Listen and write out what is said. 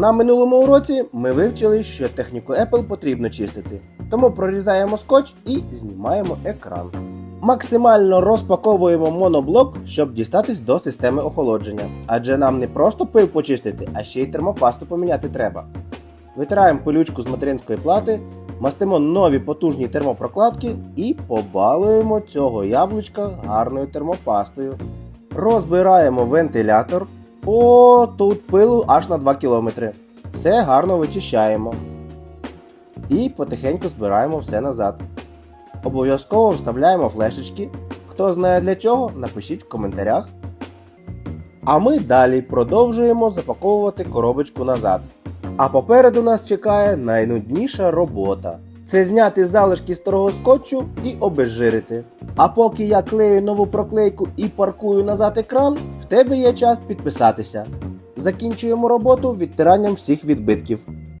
На минулому уроці ми вивчили, що техніку Apple потрібно чистити. Тому прорізаємо скотч і знімаємо екран. Максимально розпаковуємо моноблок, щоб дістатись до системи охолодження. Адже нам не просто пил почистити, а ще й термопасту поміняти треба. Витираємо пилючку з материнської плати, мастимо нові потужні термопрокладки і побалуємо цього яблучка гарною термопастою. Розбираємо вентилятор. О, тут пилу аж на 2 км. Все гарно вичищаємо. І потихеньку збираємо все назад. Обов'язково вставляємо флешечки. Хто знає для чого, напишіть в коментарях. А ми далі продовжуємо запаковувати коробочку назад. А попереду нас чекає найнудніша робота. Це зняти залишки старого скотчу і обезжирити. А поки я клею нову проклейку і паркую назад екран, тебе є час підписатися. Закінчуємо роботу відтиранням всіх відбитків.